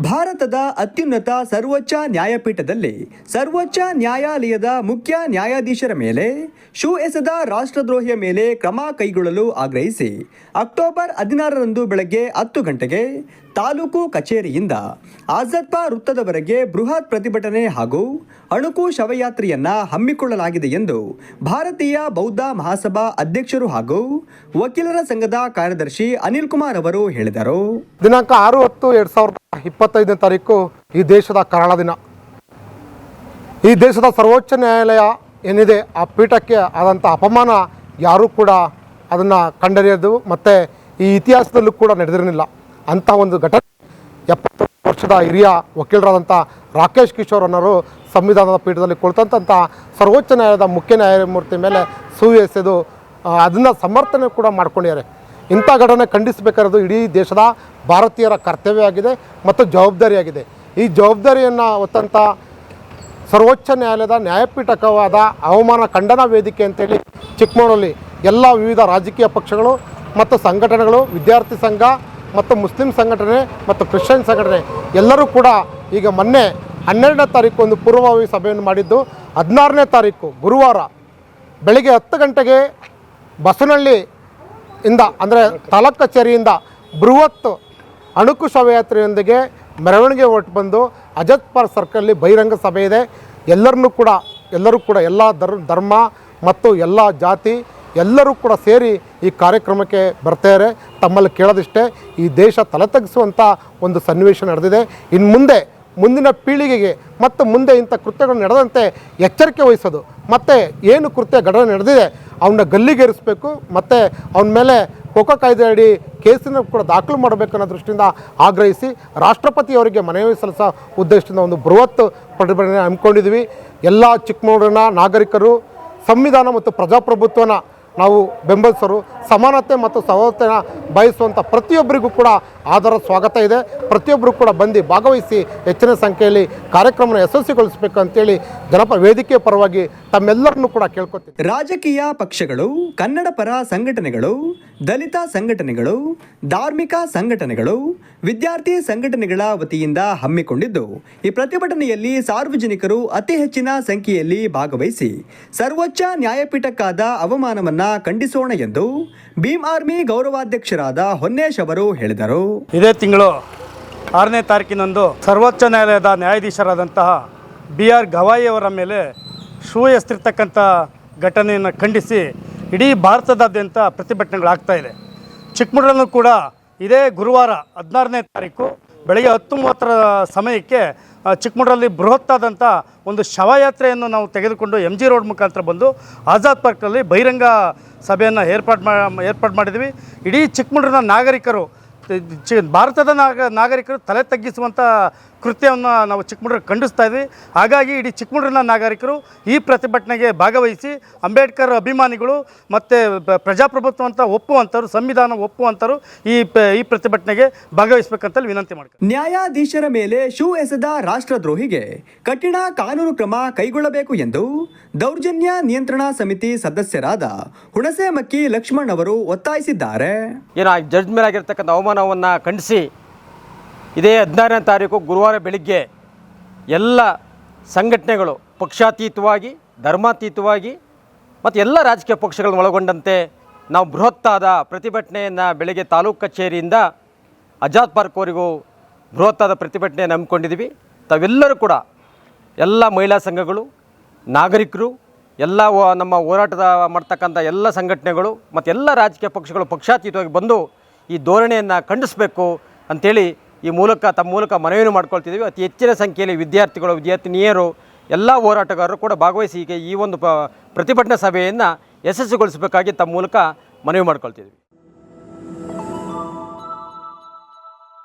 ಭಾರತದ ಅತ್ಯುನ್ನತ ಸರ್ವೋಚ್ಚ ನ್ಯಾಯಪೀಠದಲ್ಲಿ ಸರ್ವೋಚ್ಚ ನ್ಯಾಯಾಲಯದ ಮುಖ್ಯ ನ್ಯಾಯಾಧೀಶರ ಮೇಲೆ ಶೂ ಎಸೆದ ರಾಷ್ಟ್ರದ್ರೋಹಿಯ ಮೇಲೆ ಕ್ರಮ ಕೈಗೊಳ್ಳಲು ಆಗ್ರಹಿಸಿ, ಅಕ್ಟೋಬರ್ ಹದಿನಾರರಂದು ಬೆಳಗ್ಗೆ ಹತ್ತು ಗಂಟೆಗೆ ತಾಲೂಕು ಕಚೇರಿಯಿಂದ ಆಜದ್ಪಾ ವೃತ್ತದವರೆಗೆ ಬೃಹತ್ ಪ್ರತಿಭಟನೆ ಹಾಗೂ ಅಣುಕು ಶವಯಾತ್ರೆಯನ್ನ ಹಮ್ಮಿಕೊಳ್ಳಲಾಗಿದೆ ಎಂದು ಭಾರತೀಯ ಬೌದ್ಧ ಮಹಾಸಭಾ ಅಧ್ಯಕ್ಷರು ಹಾಗೂ ವಕೀಲರ ಸಂಘದ ಕಾರ್ಯದರ್ಶಿ ಅನಿಲ್ ಕುಮಾರ್ ಅವರು ಹೇಳಿದರು. ದಿನಾಂಕ ಆರು ಹತ್ತು ಎರಡು ಸಾವಿರದ ಇಪ್ಪತ್ತೈದನೇ ತಾರೀಕು ಈ ದೇಶದ ಕರಾಳ ದಿನ. ಈ ದೇಶದ ಸರ್ವೋಚ್ಚ ನ್ಯಾಯಾಲಯ ಏನಿದೆ ಆ ಪೀಠಕ್ಕೆ ಆದಂಥ ಅಪಮಾನ ಯಾರೂ ಕೂಡ ಅದನ್ನು ಕಂಡರಿಯೋದು, ಮತ್ತು ಈ ಇತಿಹಾಸದಲ್ಲೂ ಕೂಡ ನಡೆದಿರಲಿಲ್ಲ. ಅಂಥ ಒಂದು ಘಟನೆ ಎಪ್ಪತ್ತು ವರ್ಷದ ಹಿರಿಯ ವಕೀಲರಾದಂಥ ರಾಕೇಶ್ ಕಿಶೋರ್ ಅನ್ನೋರು ಸಂವಿಧಾನದ ಪೀಠದಲ್ಲಿ ಕುಳಿತಂಥ ಸರ್ವೋಚ್ಚ ನ್ಯಾಯಾಲಯದ ಮುಖ್ಯ ನ್ಯಾಯಮೂರ್ತಿ ಮೇಲೆ ಸೂಯಿ ಎಸೆದು ಅದನ್ನು ಸಮರ್ಥನೆ ಕೂಡ ಮಾಡ್ಕೊಂಡಿದ್ದಾರೆ. ಇಂಥ ಘಟನೆ ಖಂಡಿಸಬೇಕಾಗಿರೋದು ಇಡೀ ದೇಶದ ಭಾರತೀಯರ ಕರ್ತವ್ಯ ಆಗಿದೆ ಮತ್ತು ಜವಾಬ್ದಾರಿಯಾಗಿದೆ. ಈ ಜವಾಬ್ದಾರಿಯನ್ನು ಹೊತ್ತಂಥ ಸರ್ವೋಚ್ಚ ನ್ಯಾಯಾಲಯದ ನ್ಯಾಯಪೀಠಕವಾದ ಅವಮಾನ ಖಂಡನಾ ವೇದಿಕೆ ಅಂತೇಳಿ ಚಿಕ್ಕಮಗಳೂರಲ್ಲಿ ಎಲ್ಲ ವಿವಿಧ ರಾಜಕೀಯ ಪಕ್ಷಗಳು ಮತ್ತು ಸಂಘಟನೆಗಳು, ವಿದ್ಯಾರ್ಥಿ ಸಂಘ ಮತ್ತು ಮುಸ್ಲಿಂ ಸಂಘಟನೆ ಮತ್ತು ಕ್ರಿಶ್ಚಿಯನ್ ಸಂಘಟನೆ ಎಲ್ಲರೂ ಕೂಡ ಈಗ ಮೊನ್ನೆ ಹನ್ನೆರಡನೇ ತಾರೀಕು ಒಂದು ಪೂರ್ವಭಾವಿ ಸಭೆಯನ್ನು ಮಾಡಿದ್ದು, ಹದಿನಾರನೇ ತಾರೀಕು ಗುರುವಾರ ಬೆಳಗ್ಗೆ ಹತ್ತು ಗಂಟೆಗೆ ಬಸನಹಳ್ಳಿ ಇಂದ ಅಂದರೆ ತಾಲೂಕು ಕಚೇರಿಯಿಂದ ಬೃಹತ್ ಅಣುಕು ಶೋಭಾಯಾತ್ರೆಯೊಂದಿಗೆ ಮೆರವಣಿಗೆ ಹೊರಟು ಬಂದು ಅಜತ್ ಪಾರ್ಕ್ ಸರ್ಕಲ್ಲಿ ಬಹಿರಂಗ ಸಭೆ ಇದೆ. ಎಲ್ಲರನ್ನೂ ಕೂಡ, ಎಲ್ಲರೂ ಕೂಡ ಎಲ್ಲ ಧರ್ ಧರ್ಮ ಮತ್ತು ಎಲ್ಲ ಜಾತಿ ಎಲ್ಲರೂ ಕೂಡ ಸೇರಿ ಈ ಕಾರ್ಯಕ್ರಮಕ್ಕೆ ಬರ್ತಾರೆ ತಮ್ಮಲ್ಲಿ ಕೇಳೋದಿಷ್ಟೇ, ಈ ದೇಶ ತಲೆ ತಗ್ಗಿಸುವಂಥ ಒಂದು ಸನ್ನಿವೇಶ ನಡೆದಿದೆ. ಇನ್ನು ಮುಂದೆ, ಮುಂದಿನ ಪೀಳಿಗೆಗೆ ಮತ್ತು ಮುಂದೆ ಇಂಥ ಕೃತ್ಯಗಳು ನಡೆದಂತೆ ಎಚ್ಚರಿಕೆ ವಹಿಸೋದು, ಮತ್ತು ಏನು ಕೃತ್ಯ ಘಟನೆ ನಡೆದಿದೆ ಅವನ್ನ ಗಲ್ಲಿಗೇರಿಸಬೇಕು, ಮತ್ತು ಅವನ ಮೇಲೆ ಕೋಕೋ ಕಾಯ್ದೆ ಅಡಿ ಕೇಸಿನ ಕೂಡ ದಾಖಲು ಮಾಡಬೇಕು ಅನ್ನೋ ದೃಷ್ಟಿಯಿಂದ ಆಗ್ರಹಿಸಿ ರಾಷ್ಟ್ರಪತಿಯವರಿಗೆ ಮನವಿ ಸಲ್ಲಿಸೋ ಉದ್ದೇಶದಿಂದ ಒಂದು ಬೃಹತ್ ಪ್ರತಿಭಟನೆ ಹಮ್ಮಿಕೊಂಡಿದ್ವಿ ಎಲ್ಲ ಚಿಕ್ಕಮಗಳೂರಿನ ನಾಗರಿಕರು, ಸಂವಿಧಾನ ಮತ್ತು ಪ್ರಜಾಪ್ರಭುತ್ವನ ನಾವು ಬೆಂಬಲಿಸೋರು ಸಮಾನತೆ ಮತ್ತು ಸಹೋದರತೆಯನ್ನು ಬಯಸುವಂಥ ಪ್ರತಿಯೊಬ್ಬರಿಗೂ ಕೂಡ ಆದರ ಸ್ವಾಗತ ಇದೆ. ಪ್ರತಿಯೊಬ್ಬರು ಕೂಡ ಬಂದು ಭಾಗವಹಿಸಿ ಹೆಚ್ಚಿನ ಸಂಖ್ಯೆಯಲ್ಲಿ ಕಾರ್ಯಕ್ರಮನ ಯಶಸ್ವಿಗೊಳಿಸಬೇಕು ಅಂತೇಳಿ ಜನಪ ವೇದಿಕೆ ಪರವಾಗಿ ತಮ್ಮೆಲ್ಲರನ್ನು ಕೂಡ ಕೇಳ್ಕೊತೀವಿ ರಾಜಕೀಯ ಪಕ್ಷಗಳು, ಕನ್ನಡ ಪರ ಸಂಘಟನೆಗಳು, ದಲಿತ ಸಂಘಟನೆಗಳು, ಧಾರ್ಮಿಕ ಸಂಘಟನೆಗಳು, ವಿದ್ಯಾರ್ಥಿ ಸಂಘಟನೆಗಳ ವತಿಯಿಂದ ಹಮ್ಮಿಕೊಂಡಿದ್ದು, ಈ ಪ್ರತಿಭಟನೆಯಲ್ಲಿ ಸಾರ್ವಜನಿಕರು ಅತಿ ಹೆಚ್ಚಿನ ಸಂಖ್ಯೆಯಲ್ಲಿ ಭಾಗವಹಿಸಿ ಸರ್ವೋಚ್ಚ ನ್ಯಾಯಪೀಠಕ್ಕಾದ ಅವಮಾನವನ್ನ ಖಂಡಿಸೋಣ ಎಂದು ಭೀಮ್ ಆರ್ಮಿ ಗೌರವಾಧ್ಯಕ್ಷರಾದ ಹೊನ್ನೇಶ್ ಅವರು ಹೇಳಿದರು. ಇದೇ ತಿಂಗಳು ಆರನೇ ತಾರೀಕಿನಂದು ಸರ್ವೋಚ್ಚ ನ್ಯಾಯಾಲಯದ ನ್ಯಾಯಾಧೀಶರಾದಂತಹ ಬಿ ಆರ್ ಗವಾಯಿಯವರ ಮೇಲೆ ಶೂ ಎಸ್ತಿರ್ತಕ್ಕಂಥ ಘಟನೆಯನ್ನು ಖಂಡಿಸಿ ಇಡೀ ಭಾರತದಾದ್ಯಂತ ಪ್ರತಿಭಟನೆಗಳಾಗ್ತಾ ಇದೆ. ಚಿಕ್ಕಮಗಳೂರಲ್ಲೂ ಕೂಡ ಇದೇ ಗುರುವಾರ ಹದಿನಾರನೇ ತಾರೀಕು ಬೆಳಗ್ಗೆ ಹತ್ತು ಮೂವತ್ತರ ಸಮಯಕ್ಕೆ ಚಿಕ್ಕಮಗಳೂರಲ್ಲಿ ಬೃಹತ್ತಾದಂಥ ಒಂದು ಶವಯಾತ್ರೆಯನ್ನು ನಾವು ತೆಗೆದುಕೊಂಡು ಎಂ ಜಿ ರೋಡ್ ಮುಖಾಂತರ ಬಂದು ಆಜಾದ್ ಪಾರ್ಕ್ನಲ್ಲಿ ಬಹಿರಂಗ ಸಭೆಯನ್ನು ಏರ್ಪಾಡು ಮಾ, ಏರ್ಪಾಡು ಮಾಡಿದ್ವಿ. ಇಡೀ ಚಿಕ್ಕಮಗಳೂರಿನ ನಾಗರಿಕರು ಭಾರತದ ನಾಗ, ನಾಗರಿಕರು ತಲೆ ತಗ್ಗಿಸುವಂಥ ಕೃತ್ಯವನ್ನು ನಾವು ಚಿಕ್ಕಮಗಳೂರು ಖಂಡಿಸ್ತಾ ಇದ್ವಿ. ಹಾಗಾಗಿ ಇಡೀ ಚಿಕ್ಕಮಗಳೂರಿನ ನಾಗರಿಕರು ಈ ಪ್ರತಿಭಟನೆಗೆ ಭಾಗವಹಿಸಿ ಅಂಬೇಡ್ಕರ್ ಅಭಿಮಾನಿಗಳು ಮತ್ತು ಪ್ರಜಾಪ್ರಭುತ್ವ ಅಂತ ಒಪ್ಪುವಂಥವ್ರು ಸಂವಿಧಾನ ಒಪ್ಪುವಂಥವ್ರು ಈ ಪ ಈ ಪ್ರತಿಭಟನೆಗೆ ಭಾಗವಹಿಸಬೇಕಂತಲ್ಲಿ ವಿನಂತಿ ಮಾಡಿ ನ್ಯಾಯಾಧೀಶರ ಮೇಲೆ ಶೂ ಎಸೆದ ರಾಷ್ಟ್ರದ್ರೋಹಿಗೆ ಕಠಿಣ ಕಾನೂನು ಕ್ರಮ ಕೈಗೊಳ್ಳಬೇಕು ಎಂದು ದೌರ್ಜನ್ಯ ನಿಯಂತ್ರಣ ಸಮಿತಿ ಸದಸ್ಯರಾದ ಹುಣಸೆಮಕ್ಕಿ ಲಕ್ಷ್ಮಣ್ ಅವರು ಒತ್ತಾಯಿಸಿದ್ದಾರೆ. ಏನೋ ಜಡ್ಜ್ ಮೇಲೆ ಆಗಿರ್ತಕ್ಕಂಥ ಅವಮಾನವನ್ನು ಖಂಡಿಸಿ ಇದೇ ಹದಿನಾರನೇ ತಾರೀಕು ಗುರುವಾರ ಬೆಳಿಗ್ಗೆ ಎಲ್ಲ ಸಂಘಟನೆಗಳು ಪಕ್ಷಾತೀತವಾಗಿ, ಧರ್ಮಾತೀತವಾಗಿ ಮತ್ತು ಎಲ್ಲ ರಾಜಕೀಯ ಪಕ್ಷಗಳನ್ನು ಒಳಗೊಂಡಂತೆ ನಾವು ಬೃಹತ್ತಾದ ಪ್ರತಿಭಟನೆಯನ್ನು ಬೆಳಗ್ಗೆ ತಾಲೂಕು ಕಚೇರಿಯಿಂದ ಆಜಾದ್ ಪಾರ್ಕ್ವರೆಗೂ ಬೃಹತ್ತಾದ ಪ್ರತಿಭಟನೆಯನ್ನು ಹಮ್ಮಿಕೊಂಡಿದ್ದೀವಿ. ತಾವೆಲ್ಲರೂ ಕೂಡ ಎಲ್ಲ ಮಹಿಳಾ ಸಂಘಗಳು, ನಾಗರಿಕರು, ಎಲ್ಲ ನಮ್ಮ ಹೋರಾಟದ ಮಾಡ್ತಕ್ಕಂಥ ಎಲ್ಲ ಸಂಘಟನೆಗಳು ಮತ್ತು ಎಲ್ಲ ರಾಜಕೀಯ ಪಕ್ಷಗಳು ಪಕ್ಷಾತೀತವಾಗಿ ಬಂದು ಈ ಧೋರಣೆಯನ್ನು ಖಂಡಿಸಬೇಕು ಅಂಥೇಳಿ ಈ ಮೂಲಕ ತಮ್ಮ ಮೂಲಕ ಮನವಿಯನ್ನು ಮಾಡ್ಕೊಳ್ತಿದ್ದೀವಿ. ಅತಿ ಹೆಚ್ಚಿನ ಸಂಖ್ಯೆಯಲ್ಲಿ ವಿದ್ಯಾರ್ಥಿಗಳು, ವಿದ್ಯಾರ್ಥಿನಿಯರು, ಎಲ್ಲ ಹೋರಾಟಗಾರರು ಕೂಡ ಭಾಗವಹಿಸಿ ಈ ಒಂದು ಪ್ರತಿಭಟನಾ ಸಭೆಯನ್ನು ಯಶಸ್ವಿಗೊಳಿಸಬೇಕಾಗಿ ತಮ್ಮ ಮೂಲಕ ಮನವಿ ಮಾಡ್ಕೊಳ್ತಿದ್ದೀವಿ